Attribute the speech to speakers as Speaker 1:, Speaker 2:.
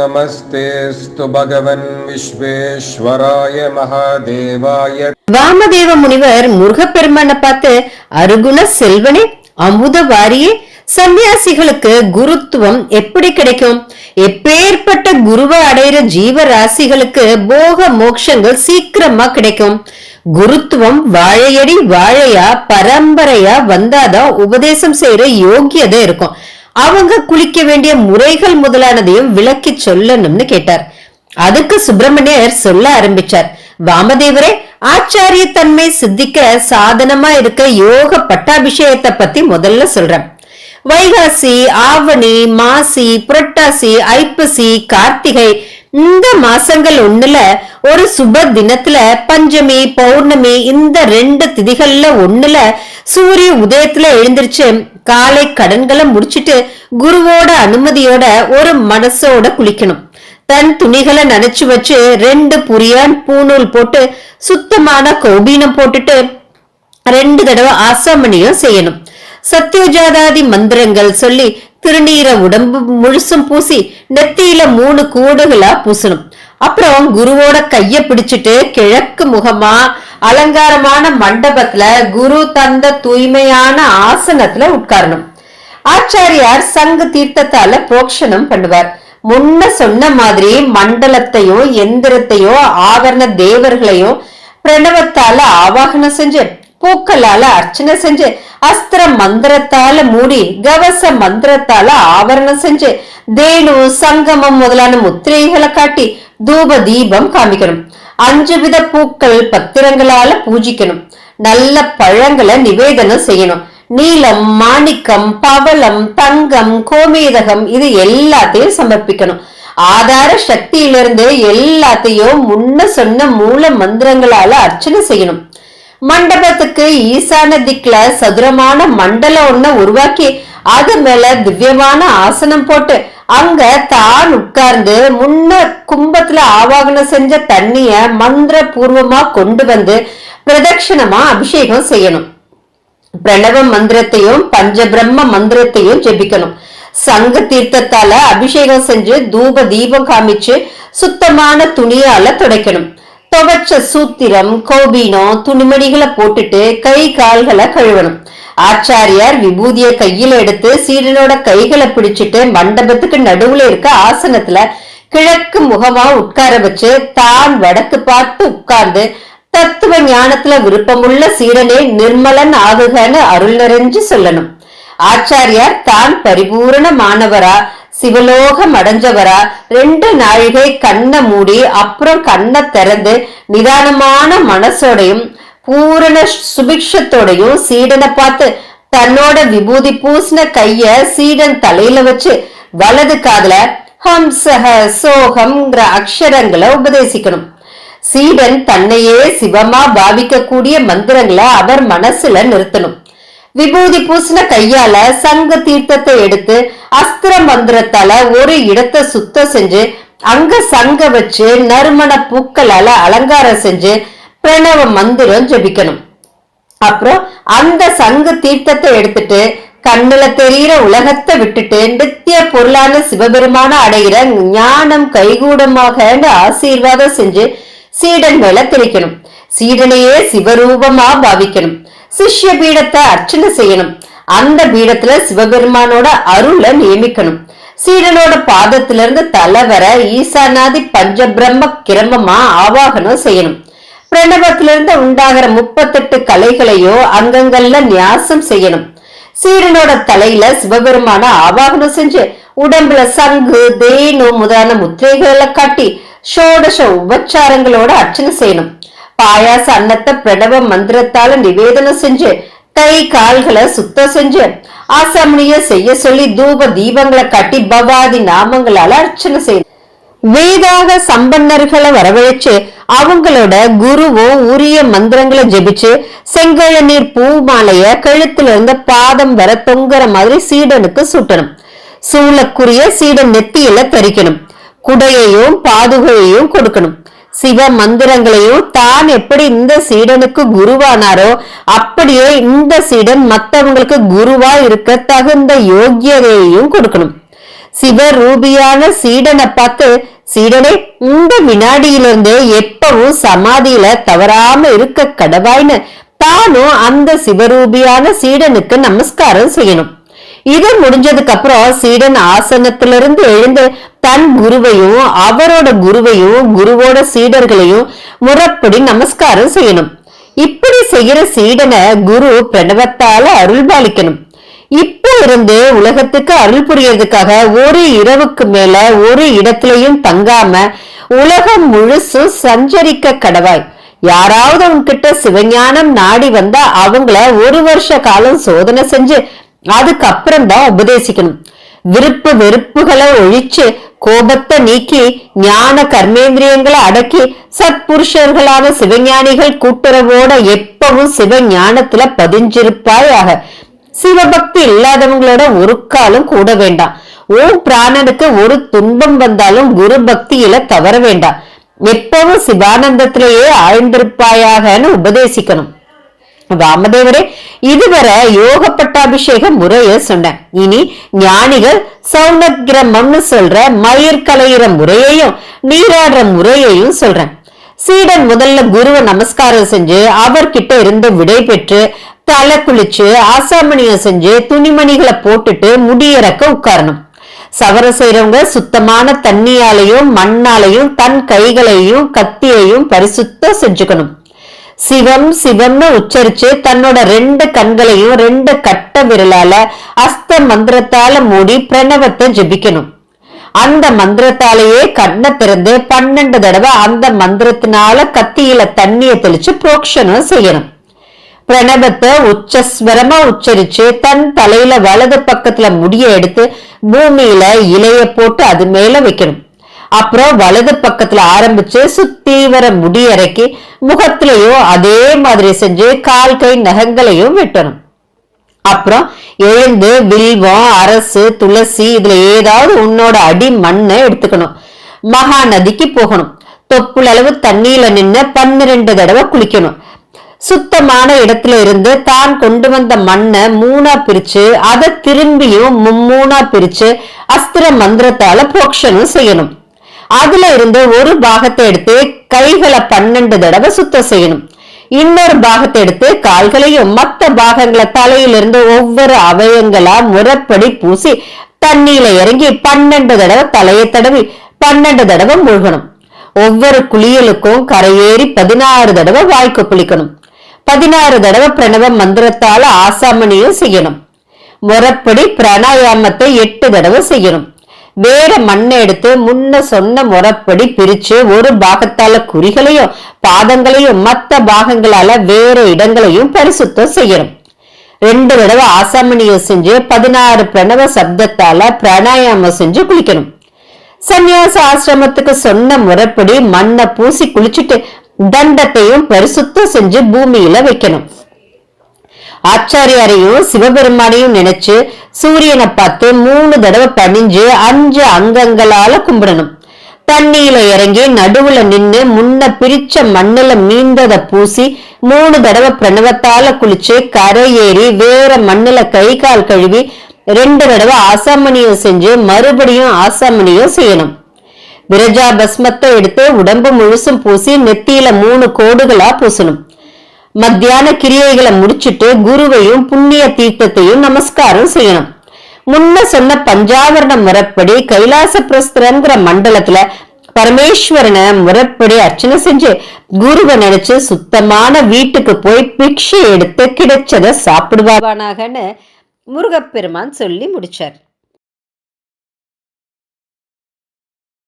Speaker 1: நமஸ்தேஸ்து பகவன் விஸ்வேஸ்வராய மகாதேவாய
Speaker 2: வாமதேவ முனிவர் முருகப்பெருமான பார்த்து அருகுண செல்வனே அமுத வாரியே சன்னியாசிகளுக்கு குருத்துவம் எப்படி கிடைக்கும்? எப்பேற்பட்ட குருவை அடையிற ஜீவராசிகளுக்கு போக மோட்சங்கள் சீக்கிரமா கிடைக்கும். குருத்துவம் வாழையடி வாழையா பரம்பரையா வந்தாதான் உபதேசம் செய்யற யோக்கியதை இருக்கும். அவங்க குளிக்க வேண்டிய முறைகள் முதலானதையும் விளக்கி சொல்லணும்னு கேட்டார். அதுக்கு சுப்பிரமணியர் சொல்ல ஆரம்பிச்சார். வாமதேவரே ஆச்சாரிய தன்மை சித்திக்க சாதனமா இருக்க யோக பட்டாபிஷேகத்தை பத்தி முதல்ல சொல்றேன். வைகாசி ஆவணி மாசி புரட்டாசி ஐப்பசி கார்த்திகை இந்த மாசங்கள் ஒண்ணுல ஒரு சுப தினத்துல பஞ்சமி பௌர்ணமி இந்த ரெண்டு திதிகள்ல ஒண்ணுல சூரிய உதயத்துல எழுந்திருச்சு காலை கடன்களை முடிச்சிட்டு குருவோட அனுமதியோட ஒரு மனசோட குளிக்கணும். தன் துணிகளை நனைச்சு வச்சு ரெண்டு புரியான் பூநூல் போட்டு சுத்தமான கௌபீனம் போட்டுட்டு ரெண்டு தடவை ஆசாமணியும் செய்யணும். சத்யோஜாதாதி மந்திரங்கள் சொல்லி திருநீர உடம்பு முழுசும் பூசி நெத்தியில மூணு கூடுகளா பூசணும். அப்புறம் குருவோட கைய பிடிச்சிட்டு கிழக்கு முகமா அலங்காரமான மண்டபத்துல குரு தந்த தூய்மையான ஆசனத்துல உட்காரணும். ஆச்சாரியார் சங்கு தீர்த்தத்தால போக்ஷனம் பண்ணுவார். முன்ன சொன்ன மாதிரி மண்டலத்தையோ எந்திரத்தையோ ஆவரண தேவர்களையும் பிரணவத்தால ஆவாகனம் செஞ்சு பூக்களால அர்ச்சனை செஞ்சு அஸ்திர மந்திரத்தால மூடி கவச மந்திரத்தால ஆவரணம் செஞ்சு தேனு சங்கமம் முதலான முத்திரைகளை காட்டி தூப தீபம் காமிக்கணும். அஞ்சு வித பூக்கள் பத்திரங்களால பூஜிக்கணும். நல்ல பழங்களை நிவேதனம் செய்யணும். நீலம் மாணிக்கம் பவளம் தங்கம் கோமேதகம் இது எல்லாத்தையும் சமர்ப்பிக்கணும். ஆதார சக்தியிலிருந்து எல்லாத்தையும் முன்ன சொன்ன மூல மந்திரங்களால அர்ச்சனை செய்யணும். மண்டபத்துக்கு ஈசான திக்ல சதுரமான மண்டலம் ஒண்ண உருவாக்கி அது மேல திவ்யமான ஆசனம் போட்டு அங்க தான் உட்கார்ந்து முன்ன கும்பத்துல ஆவாகனம் செஞ்ச தண்ணிய மந்திர பூர்வமா கொண்டு வந்து பிரதட்சணமா அபிஷேகம் செய்யணும். பிரணவ மந்திரத்தையும் பஞ்சபிரம்ம மந்திரத்தையும் ஜெபிக்கணும். சங்க தீர்த்தத்தால அபிஷேகம் செஞ்சு தூப தீபம் காமிச்சு சுத்தமான துணியால துடைக்கணும். துவச்ச சூத்திரம் கோபீனம் துணிமணிகளை போட்டுட்டு கை கால்களை கழுவணும். ஆச்சாரியார் விபூதிய கையில எடுத்து சீடனோட கைகளை பிடிச்சிட்டு மண்டபத்துக்கு நடுவுல இருக்க ஆசனத்துல கிழக்கு முகமா உட்கார வச்சு தான் வடக்கு பார்த்து உட்கார்ந்து தத்துவ ஞானத்துல விருப்பமுள்ள சீடனே நிர்மலன் ஆகுகன்னு அருள் நிறைஞ்சு சொல்லணும். ஆச்சாரியார் தான் பரிபூரணமானவரா சிவலோகம் அடைஞ்சவரா? ரெண்டு நாழிகை கண்ணை மூடி அப்புறம் கண்ணை திறந்து நிதானமான மனசோடையும் பூரண சுபிக்ஷத்தோடையும் சீடனை பார்த்து தன்னோட விபூதி பூசின கைய சீடன் தலையில வச்சு வலது காதுல ஹம்சஹ சோகம்ங்கிற அக்ஷரங்களை உபதேசிக்கணும். சீடன் தன்னையே சிவமா பாவிக்கக்கூடிய மந்திரங்களை அவர் மனசுல நிறுத்தணும். விபூதி பூசின கையால சங்க தீர்த்தத்தை எடுத்து அஸ்திர மந்திரத்தால ஒரு இடத்தை சுத்தம் செஞ்சு அங்க சங்க வச்சு நறுமண பூக்களால அலங்காரம் செஞ்சு பிரணவ மந்திரம் ஜெபிக்கணும். அப்புறம் அந்த சங்க தீர்த்தத்தை எடுத்துட்டு கண்ணுல தெரியிற உலகத்தை விட்டுட்டு நித்திய பொருளான சிவபெருமான அடைகிற ஞானம் கைகூடமாக ஆசீர்வாதம் செஞ்சு சீடன் மேல தெளிக்கணும் சீடனையே சிவரூபமா பாவிக்கணும். சிஷ்ய பீடத்தை அர்ச்சனை செய்யணும். அந்த பீடத்துல சிவபெருமானோட அருளை நியமிக்கணும். சீடனோட பாதத்திலிருந்து தலை வர ஈசாநாதி பஞ்சபிரம்ம கிரமமா ஆவாகனம் செய்யணும். பிரணவத்திலிருந்து உண்டாகிற முப்பத்தெட்டு கலைகளையோ அங்கங்கள்ல நியாசம் செய்யணும். சீடனோட தலையில சிவபெருமான ஆவாகனம் செஞ்சு உடம்புல சங்கு தேனு முதலான முத்திரைகளை காட்டி ஷோடச உபச்சாரங்களோட அர்ச்சனை செய்யணும். பாயாச அன்னத்தை பிரணவ மந்திரத்தால நிவேதனம் செஞ்சு கை கால்களை சுத்தம் செஞ்சு ஆசாமணிய செய்ய சொல்லி தூப தீபங்களை கட்டி பவாதி நாமங்களால அர்ச்சனை செய்யணும் வேதாக சம்பன்னர்களை வரவழைச்சு அவங்களோட குருவும் உரிய மந்திரங்களை ஜெபிச்சு செங்கழநீர் பூ மாலைய கழுத்துல இருந்த பாதம் வர தொங்குற மாதிரி சீடனுக்கு சுட்டணும். சூளக்குரிய சீடன் நெத்தியில தரிக்கணும். குடையையும் பாதுகையையும் கொடுக்கணும். சிவ மந்திரங்களையும் தான் எப்படி இந்த சீடனுக்கு குருவானாரோ அப்படியே இந்த சீடன் மத்தவங்களுக்கு குருவா இருக்க தகுந்த யோக்கியதையையும் கொடுக்கணும். சிவரூபியான சீடனை பார்த்து சீடனே இந்த வினாடியிலிருந்து எப்பவும் சமாதியில தவறாம இருக்க கடவாய்னு. தானும் அந்த சிவரூபியான சீடனுக்கு நமஸ்காரம் செய்யணும். இது முடிஞ்சதுக்கு அப்புறம் சீடன் ஆசனத்திலிருந்து எழுந்து தன் குருவையும் அவரோட குருவையும் குருவோட சீடர்களையும் முறப்படி நமஸ்காரம் செய்யணும். இப்படி செய்யற சீடனை குரு பிரணவத்தால அருள்பாலிக்கணும் இப்போ இருந்து உலகத்துக்கு அருள் புரியறதுக்காக ஒரு இரவுக்கு மேல ஒரு இடத்துலயும் தங்காம உலகம் முழுசும் சஞ்சரிக்க கடவாய். யாராவது உன்கிட்ட சிவஞானம் நாடி வந்தா அவங்கள ஒரு வருஷ காலம் சோதனை செஞ்சு அதுக்கப்புறம் தான் உபதேசிக்கணும். விருப்பு வெறுப்புகளை ஒழிச்சு கோபத்தை நீக்கி ஞான கர்மேந்திரியங்களை அடக்கி சத்புருஷர்களான சிவஞானிகள் கூட்டுறவோட எப்பவும் சிவஞானத்துல பதிஞ்சிருப்பாயாக. சிவபக்தி இல்லாதவங்களோட ஒரு காலம் கூட வேண்டாம். உன் பிராணனுக்கு ஒரு துன்பம் வந்தாலும் குரு பக்தியில தவற வேண்டாம். எப்பவும் சிவானந்தத்திலேயே ஆழ்ந்திருப்பாயாகன்னு உபதேசிக்கணும். வாமதேவரே இதுவரை யோக பட்டாபிஷேக முறைய சொன்னேன். இனி ஞானிகள் சௌனக்கிரமம்னு சொல்ற மயிர் கலையிற முறையையும் நீராடுற முறையையும் சொல்றேன். சீடன் முதல்ல குருவை நமஸ்காரம் செஞ்சு அவர்கிட்ட இருந்து விடை பெற்று தலை குளிச்சு ஆசாமணியம் செஞ்சு துணிமணிகளை போட்டுட்டு முடியிறக்க உட்காரணும். சவரம் செய்யறவங்க சுத்தமான தண்ணியாலையும் மண்ணாலையும் தன் கைகளையும் கத்தியையும் பரிசுத்தம் செஞ்சுக்கணும். சிவம் சிவம்னு உச்சரிச்சு தன்னோட ரெண்டு கண்களையும் ரெண்டு கட்ட விரலால அஸ்த மந்திரத்தால மூடி பிரணவத்தை ஜபிக்கணும். அந்த மந்திரத்தாலேயே கண்ணை திறந்து பன்னெண்டு தடவை அந்த மந்திரத்தினால கத்தியில தண்ணிய தெளிச்சு புரோக்ஷனம் செய்யணும். பிரணவத்தை உச்சஸ்வரமா உச்சரிச்சு தன் தலையில வலது பக்கத்துல முடிய எடுத்து பூமியில இலைய போட்டு அது மேல வைக்கணும். அப்புறம் வலது பக்கத்துல ஆரம்பிச்சு சுத்தி வர முடி இறக்கி முகத்திலையும் அதே மாதிரி செஞ்சு கால் கை நகங்களையும் வெட்டணும். அப்புறம் எழுந்து வில்வம் அரசு துளசி இதுல ஏதாவது உன்னோட அடி மண்ணை எடுத்துக்கணும். மகா நதிக்கு போகணும். அளவு தண்ணியில நின்று பன்னிரெண்டு தடவை குளிக்கணும். சுத்தமான இடத்துல இருந்து தான் கொண்டு வந்த மண்ணை மூணா பிரிச்சு அதை திரும்பியும் மும்மூணா பிரிச்சு அஸ்திர மந்திரத்தால போக்ஷனும் செய்யணும். அதுல இருந்து ஒரு பாகத்தை எடுத்து கைகளை பன்னெண்டு தடவை சுத்தம் செய்யணும். இன்னொரு பாகத்தை எடுத்து கால்களையும் மத்த பாகங்களை தலையிலிருந்து ஒவ்வொரு அவயங்களா முறப்படி பூசி தண்ணியில இறங்கி பன்னெண்டு தடவை தலையை தடவி பன்னெண்டு தடவை மூழ்கணும். ஒவ்வொரு குளியலுக்கும் கரையேறி பதினாறு தடவை வாய்க்கு குளிக்கணும். பதினாறு தடவை பிரணவ மந்திரத்தால ஆசாமணியும் செய்யணும். முறப்படி பிராணாயாமத்தை எட்டு தடவை செய்யணும். வேற மண்ணை எடுத்து முன்ன சொன்ன முறைப்படி பிரிச்சு ஒரு பாகத்தால குறிகளையும் பாதங்களையும் மத்த பாகங்களால வேற இடங்களையும் பரிசுத்தம் செய்யணும். ரெண்டு தடவை ஆசாமணியம் செஞ்சு பதினாறு பிரணவ சப்தத்தால பிராணாயாமம் செஞ்சு குளிக்கணும். சந்நியாச ஆசிரமத்துக்கு சொன்ன முறைப்படி மண்ணை பூசி குளிச்சுட்டு தண்டத்தையும் பரிசுத்தம் செஞ்சு பூமியில வைக்கணும். ஆச்சாரியாரையும் சிவபெருமானையும் நினைச்சு சூரியனை பார்த்து மூணு தடவை பணிஞ்சு அஞ்சு அங்கங்களால கும்பிடணும். தண்ணியில இறங்கி நடுவுல நின்னு முன்ன பிரிச்ச மண்ணுல மீந்தத பூசி மூணு தடவை பிரணவத்தால குளிச்சு கரை ஏறி வேற மண்ணுல கை கால் கழுவி ரெண்டு தடவை ஆசாமணியம் செஞ்சு மறுபடியும் ஆசாமணியம் செய்யணும். விரஜா பஸ்மத்தை எடுத்து உடம்பு முழுசும் பூசி நெத்தியில மூணு கோடுகளா பூசணும். மத்தியான கிரியைகளை முடிச்சிட்டு குருவையும் புண்ணிய தீர்த்தத்தையும் நமஸ்காரம் செய்யணும். முன்ன சொன்ன பஞ்சாவரண முறைப்படி கைலாச பிரஸ்திரங்கிற மண்டலத்துல பரமேஸ்வரனை முறைப்படி அர்ச்சனை செஞ்சு குருவை நினைச்சு சுத்தமான வீட்டுக்கு போய் பிக்ஷை எடுத்து கிடைச்சத சாப்பிடுவானாகன்னு முருகப்பெருமான் சொல்லி முடிச்சார்.